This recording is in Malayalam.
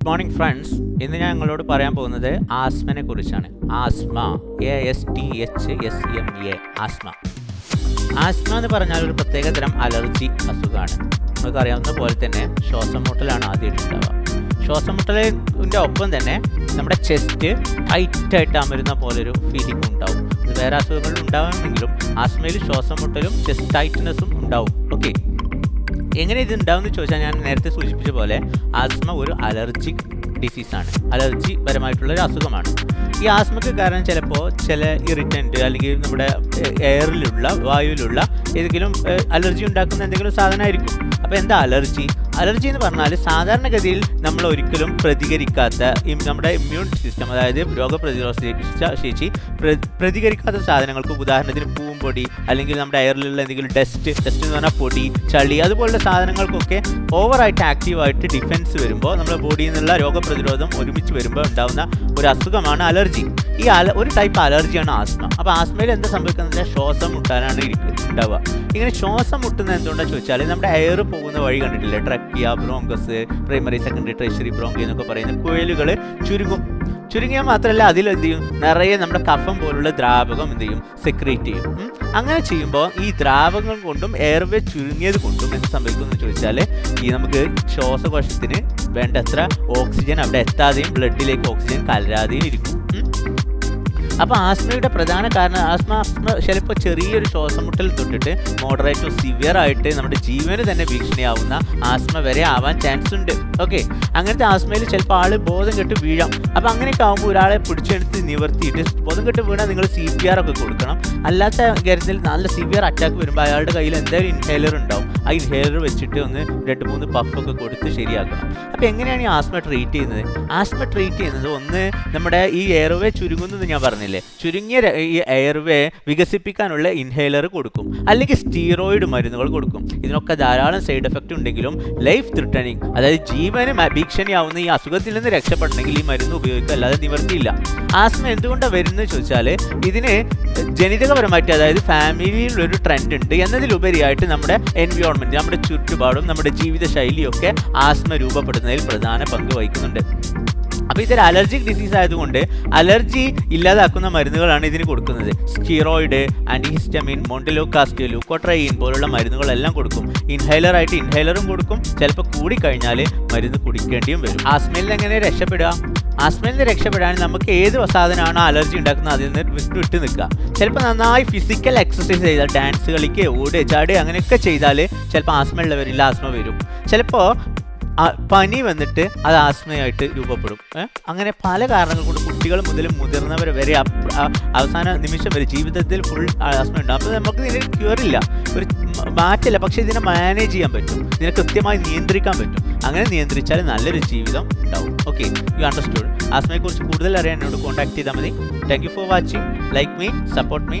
ഗുഡ് മോർണിംഗ് ഫ്രണ്ട്സ് ഇന്ന് ഞാൻ നിങ്ങളോട് പറയാൻ പോകുന്നത് ആസ്മനെ കുറിച്ചാണ്. Asthma A S T H S M A asthma. Asthma എന്ന് പറഞ്ഞാൽ ഒരു പ്രത്യേക തരം അലർജി അസുഖമാണ്. നമുക്കറിയാവുന്ന പോലെ തന്നെ ശ്വാസം മുട്ടലാണ് ആദ്യമായിട്ട് ഉണ്ടാവുക ശ്വാസം മുട്ടലിന്റെ ഒപ്പം തന്നെ നമ്മുടെ ചെസ്റ്റ് ടൈറ്റായിട്ട് അമരുന്ന പോലൊരു ഫീലിംഗ് ഉണ്ടാവും. വേറെ അസുഖങ്ങൾ ഉണ്ടാവുമെങ്കിലും ആസ്മയിൽ ശ്വാസം മുട്ടലും ചെസ്റ്റ് ടൈറ്റ്നെസ്സും ഉണ്ടാവും. ഓക്കെ എങ്ങനെ ഇത് ഉണ്ടാവും എന്ന് ചോദിച്ചാൽ ഞാൻ നേരത്തെ സൂചിപ്പിച്ച പോലെ ആസ്മ ഒരു അലർജിക് ഡിസീസാണ്. അലർജി പരമായിട്ടുള്ള ഒരു അസുഖമാണ്. ഈ ആസ്മയ്ക്ക് കാരണം ചിലപ്പോൾ ചില ഇറിറ്റന്റ് അല്ലെങ്കിൽ നമ്മുടെ എയറിലുള്ള വായുവിലുള്ള ഏതെങ്കിലും അലർജി ഉണ്ടാക്കുന്ന എന്തെങ്കിലും സാധനമായിരിക്കും. അപ്പോൾ എന്താ അലർജി? അലർജി എന്ന് പറഞ്ഞാൽ സാധാരണഗതിയിൽ നമ്മൾ ഒരിക്കലും പ്രതികരിക്കാത്ത നമ്മുടെ ഇമ്മ്യൂൺ സിസ്റ്റം അതായത് രോഗപ്രതിരോധ ശേഷി- ശേഷി പ്ര- പ്രതികരിക്കാത്ത സാധനങ്ങൾക്ക് ഉദാഹരണത്തിന് പൂമ്പൊടി അല്ലെങ്കിൽ നമ്മുടെ എയറിലുള്ള എന്തെങ്കിലും ഡസ്റ്റ് ഡസ്റ്റ് എന്ന് പറഞ്ഞാൽ പൊടി ചളി അതുപോലുള്ള സാധനങ്ങൾക്കൊക്കെ ഓവറായിട്ട് ആക്റ്റീവായിട്ട് ഡിഫൻസ് വരുമ്പോൾ നമ്മുടെ ബോഡിയിൽ നിന്നുള്ള രോഗപ്രതിരോധം ഒരുമിച്ച് വരുമ്പോൾ ഉണ്ടാകുന്ന ഒരു അസുഖമാണ് അലർജി. ഈ അല ഒരു ടൈപ്പ് അലർജിയാണ് ആസ്മ. അപ്പോൾ ആസ്മയിൽ എന്താ സംഭവിക്കുന്നത് ശ്വാസം മുട്ടാനാണ് ഉണ്ടാവുക. ഇങ്ങനെ ശ്വാസം മുട്ടുന്നത് എന്തുകൊണ്ടാണ് ചോദിച്ചാൽ നമ്മുടെ എയർ പോകുന്ന വഴി കണ്ടിട്ടില്ലേ? Trachea bronchus primary secondary tertiary bronchi എന്നൊക്കെ പറയുന്ന കുഴലുകൾ ചുരുങ്ങും. ചുരുങ്ങിയാൽ മാത്രമല്ല അതിൽ എന്ത് ചെയ്യും? നിറയെ നമ്മുടെ കഫം പോലുള്ള ദ്രാവകം എന്ത് ചെയ്യും? സെക്രീറ്റ് ചെയ്യും. അങ്ങനെ ചെയ്യുമ്പോൾ ഈ ദ്രാവകം കൊണ്ടും എയർവേ ചുരുങ്ങിയത് കൊണ്ടും എന്ത് സംഭവിക്കുമെന്ന് ചോദിച്ചാൽ ഈ നമുക്ക് ശ്വാസകോശത്തിന് വേണ്ടത്ര ഓക്സിജൻ അവിടെ എത്താതെയും ബ്ലഡിലേക്ക് ഓക്സിജൻ കലരാതെയും ഇരിക്കും. അപ്പോൾ ആസ്മയുടെ പ്രധാന കാരണം ആസ്മ ചിലപ്പോൾ ചെറിയൊരു ശ്വാസം മുട്ടൽ തൊട്ടിട്ട് മോഡറേറ്റ് ടു സിവിയർ ആയിട്ട് നമ്മുടെ ജീവന് തന്നെ ഭീഷണിയാവുന്ന ആസ്മ വരെ ആവാൻ ചാൻസ് ഉണ്ട്. ഓക്കെ അങ്ങനത്തെ ആസ്മയിൽ ചിലപ്പോൾ ആൾ ബോധം കെട്ട് വീഴാം. അപ്പോൾ അങ്ങനെയൊക്കെ ആകുമ്പോൾ ഒരാളെ പിടിച്ചെടുത്ത് നിവർത്തിയിട്ട് ബോധം കെട്ട് വീണാൽ നിങ്ങൾ സി പി ആർ ഒക്കെ കൊടുക്കണം. അല്ലാത്ത കാര്യത്തിൽ നല്ല സിവിയർ അറ്റാക്ക് വരുമ്പോൾ അയാളുടെ കയ്യിൽ എന്തായാലും ഇൻഹേലർ ഉണ്ടാവും. ആ ഇൻഹേലർ വെച്ചിട്ട് ഒന്ന് രണ്ട് മൂന്ന് പഫൊക്കെ കൊടുത്ത് ശരിയാക്കണം. അപ്പോൾ എങ്ങനെയാണ് ഈ ആസ്മ ട്രീറ്റ് ചെയ്യുന്നത്? ആസ്മ ട്രീറ്റ് ചെയ്യുന്നത് ഒന്ന് നമ്മുടെ ഈ എയർവേ ചുരുങ്ങുന്നത് ഞാൻ പറഞ്ഞില്ലേ? ചുരുങ്ങിയ ഈ എയർവേ വികസിപ്പിക്കാനുള്ള ഇൻഹേലർ കൊടുക്കും. അല്ലെങ്കിൽ സ്റ്റീറോയിഡ് മരുന്നുകൾ കൊടുക്കും. ഇതിനൊക്കെ ധാരാളം സൈഡ് എഫക്റ്റ് ഉണ്ടെങ്കിലും ലൈഫ് ത്രിട്ടണിങ് അതായത് ജീവന് ഭീഷണിയാവുന്ന ഈ അസുഖത്തിൽ നിന്ന് രക്ഷപ്പെടണമെങ്കിൽ ഈ മരുന്ന് ഉപയോഗിക്കുക അല്ലാതെ നിവർത്തിയില്ല. ആസ്മ എന്തുകൊണ്ടാണ് വരുന്നത് ചോദിച്ചാൽ ഇതിന് ജനിതകപരമായിട്ട് അതായത് ഫാമിലിയിലൊരു ട്രെൻഡ് ഉണ്ട്. എന്നതിലുപരിയായിട്ട് നമ്മുടെ എൻവിയോൺമെന്റ് നമ്മുടെ ചുറ്റുപാടും നമ്മുടെ ജീവിതശൈലിയൊക്കെ ആസ്മ രൂപപ്പെടുന്നതിൽ പ്രധാന പങ്ക് വഹിക്കുന്നുണ്ട്. അപ്പോൾ ഇതൊരു അലർജിക് ഡിസീസ് ആയതുകൊണ്ട് അലർജി ഇല്ലാതാക്കുന്ന മരുന്നുകളാണ് ഇതിന് കൊടുക്കുന്നത്. സ്റ്റിറോയിഡ് ആന്റിഹിസ്റ്റമിൻ മോണ്ടിലോകാസ്റ്റ് ലൂക്കോട്രൈൻ പോലുള്ള മരുന്നുകളെല്ലാം കൊടുക്കും. ഇൻഹൈലർ ആയിട്ട് ഇൻഹൈലറും കൊടുക്കും. ചിലപ്പോൾ കൂടിക്കഴിഞ്ഞാൽ മരുന്ന് കുടിക്കേണ്ടിയും വരും. ആസ്മയിൽ എങ്ങനെ രക്ഷപ്പെടുക? ആസ്മയിൽ നിന്ന് രക്ഷപ്പെടാൻ നമുക്ക് ഏത് സാധനമാണോ അലർജി ഉണ്ടാക്കുന്നത്? അതിൽ നിന്ന് വിട്ട് നിൽക്കുക. ചിലപ്പോൾ നന്നായി ഫിസിക്കൽ എക്സസൈസ് ചെയ്താൽ ഡാൻസ് കളിക്കുക ഓടുക ചാടുക അങ്ങനെയൊക്കെ ചെയ്താൽ ചിലപ്പോൾ ആസ്മ ഉള്ളവരില്ല ആസ്മ വരും. ചിലപ്പോൾ പനി വന്നിട്ട് അത് ആസ്മയായിട്ട് രൂപപ്പെടും. അങ്ങനെ പല കാരണങ്ങൾ കൊണ്ട് കുട്ടികൾ മുതൽ മുതിർന്നവർ വരെ അവസാന നിമിഷം വരെ ജീവിതത്തിൽ ഫുൾ ആസ്മ ഉണ്ടാകും അപ്പോൾ നമുക്ക് ഇതിന് ക്യൂറില്ല ഒരു മാറ്റില്ല പക്ഷേ ഇതിനെ മാനേജ് ചെയ്യാൻ പറ്റും. ഇതിനെ കൃത്യമായി നിയന്ത്രിക്കാൻ പറ്റും. അങ്ങനെ നിയന്ത്രിച്ചാൽ നല്ലൊരു ജീവിതം ഉണ്ടാവും. ഓക്കെ യു അണ്ടർസ്റ്റുഡ് ആസ്മയെക്കുറിച്ച് കൂടുതൽ അറിയാൻ എന്നോട് കോൺടാക്ട് ചെയ്താൽ മതി. Thank you for watching like me support me